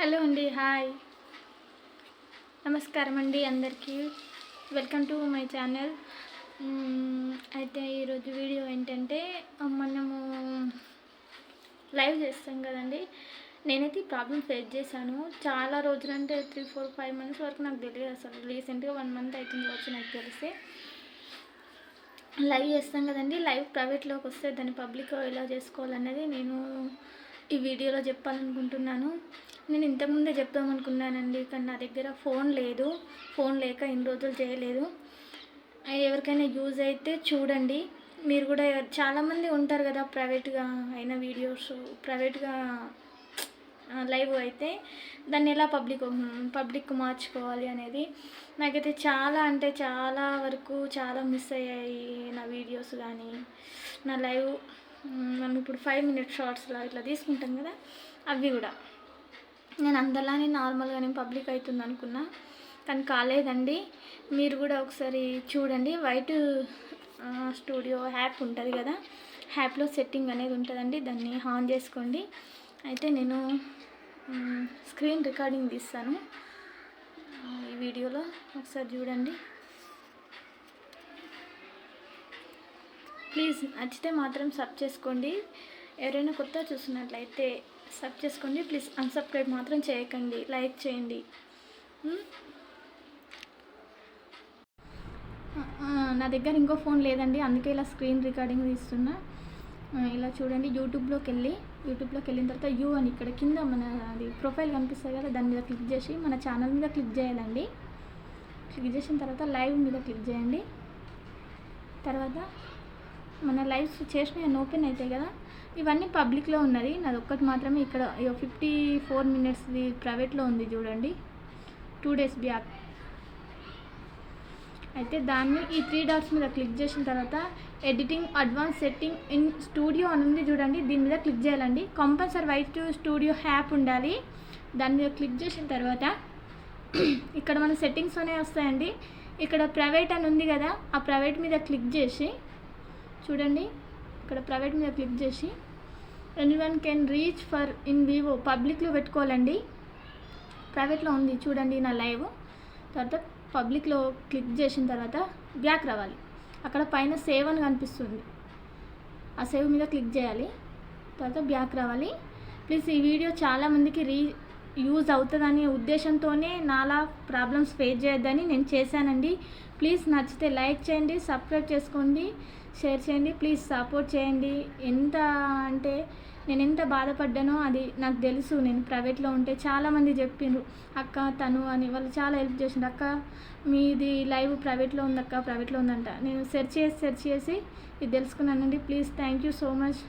Hello అండి hi. నమస్కారం అండి అందరికీ. Welcome to my channel. అయితే ఈరోజు వీడియో ఏంటంటే మనము లైవ్ చేస్తాం కదండి. నేనైతే ఈ ప్రాబ్లం ఫేస్ చేశాను. చాలా రోజులు అంటే త్రీ ఫోర్ ఫైవ్ మంత్స్ వరకు నాకు తెలియదు అసలు. రీసెంట్గా వన్ మంత్ అవుతుంది వచ్చి నాకు తెలిస్తే లైవ్ చేస్తాం కదండి. లైవ్ ప్రైవేట్లోకి వస్తే దాన్ని పబ్లిక్ ఎలా చేసుకోవాలనేది నేను ఈ వీడియోలో చెప్పాలనుకుంటున్నాను. నేను ఇంతకుముందే చెప్దామనుకున్నానండి కానీ నా దగ్గర ఫోన్ లేదు. ఫోన్ లేక ఇన్ని రోజులు చేయలేదు. ఎవరికైనా యూజ్ అయితే చూడండి. మీరు కూడా చాలామంది ఉంటారు కదా ప్రైవేట్గా అయిన వీడియోస్ ప్రైవేట్గా లైవ్ అయితే దాన్ని ఎలా పబ్లిక్ పబ్లిక్ మార్చుకోవాలి అనేది. నాకైతే చాలా అంటే చాలా వరకు చాలా మిస్ అయ్యాయి నా వీడియోస్ కానీ నా లైవ్ మనం ఇప్పుడు ఫైవ్ మినిట్స్ షార్ట్స్లో ఇట్లా తీసుకుంటాం కదా అవి కూడా. నేను అందరిలానే నార్మల్గానే పబ్లిక్ అవుతుంది అనుకున్నా కానీ కాలేదండి. మీరు కూడా ఒకసారి చూడండి. వైట్ స్టూడియో యాప్ ఉంటుంది కదా యాప్లో సెట్టింగ్ అనేది ఉంటుందండి. దాన్ని ఆన్ చేసుకోండి. అయితే నేను స్క్రీన్ రికార్డింగ్ తీస్తాను. ఈ వీడియోలో ఒకసారి చూడండి. ప్లీజ్ నచ్చితే మాత్రం సబ్ చేసుకోండి. ఎవరైనా కొత్త చూసినట్లయితే సబ్ చేసుకోండి. ప్లీజ్ అన్సబ్స్క్రైబ్ మాత్రం చేయకండి. లైక్ చేయండి. నా దగ్గర ఇంకో ఫోన్ లేదండి. అందుకే ఇలా స్క్రీన్ రికార్డింగ్ తీస్తున్నా. ఇలా చూడండి. యూట్యూబ్లోకి వెళ్ళి యూట్యూబ్లోకి వెళ్ళిన తర్వాత యూ అని ఇక్కడ కింద మన అది ప్రొఫైల్ కనిపిస్తుంది కదా దాని మీద క్లిక్ చేసి మన ఛానల్ మీద క్లిక్ చేయాలండి. క్లిక్ చేసిన తర్వాత లైవ్ మీద క్లిక్ చేయండి. తర్వాత మన లైవ్స్ చేసిన ఓపెన్ అవుతాయి కదా ఇవన్నీ పబ్లిక్లో ఉన్నది. నాది ఒక్కటి మాత్రమే ఇక్కడ ఫిఫ్టీ ఫోర్ మినిట్స్ది ప్రైవేట్లో ఉంది చూడండి. Two days back. అయితే దాన్ని ఈ త్రీ డాట్స్ మీద క్లిక్ చేసిన తర్వాత editing advance setting in studio అని ఉంది చూడండి. దీని మీద క్లిక్ చేయాలండి. కంపల్సరీ వైట్ స్టూడియో హ్యాప్ ఉండాలి. దాని మీద క్లిక్ చేసిన తర్వాత ఇక్కడ మన సెట్టింగ్స్ అనే వస్తాయండి. ఇక్కడ ప్రైవేట్ అని ఉంది కదా ఆ ప్రైవేట్ మీద క్లిక్ చేసి చూడండి ఇక్కడ ప్రైవేట్ మీద క్లిక్ చేసి any one can reach for in vivo పబ్లిక్లో పెట్టుకోవాలండి. ప్రైవేట్లో ఉంది చూడండి నా లైవ్. తర్వాత పబ్లిక్లో క్లిక్ చేసిన తర్వాత బ్యాక్ రావాలి. అక్కడ పైన సేవ్ అని కనిపిస్తుంది. ఆ సేవ్ మీద క్లిక్ చేయాలి. తర్వాత బ్యాక్ రావాలి. ప్లీజ్ ఈ వీడియో చాలామందికి రీ యూజ్ అవుతుందనే ఉద్దేశంతోనే నాలా ప్రాబ్లమ్స్ ఫేస్ చేయొద్దని నేను చేశానండి. ప్లీజ్ నచ్చితే లైక్ చేయండి సబ్స్క్రైబ్ చేసుకోండి షేర్ చేయండి ప్లీజ్ సపోర్ట్ చేయండి. ఎంత అంటే నేను ఎంత బాధపడ్డానో అది నాకు తెలుసు. నేను ప్రైవేట్లో ఉంటే చాలామంది చెప్పిండ్రు అక్క తను అని. వాళ్ళు చాలా హెల్ప్ చేసిండు అక్క మీది లైవ్ ప్రైవేట్లో ఉందక్క ప్రైవేట్లో ఉందంట. నేను సెర్చ్ చేసి సెర్చ్ చేసి ఇది తెలుసుకున్నానండి. Please thank you so much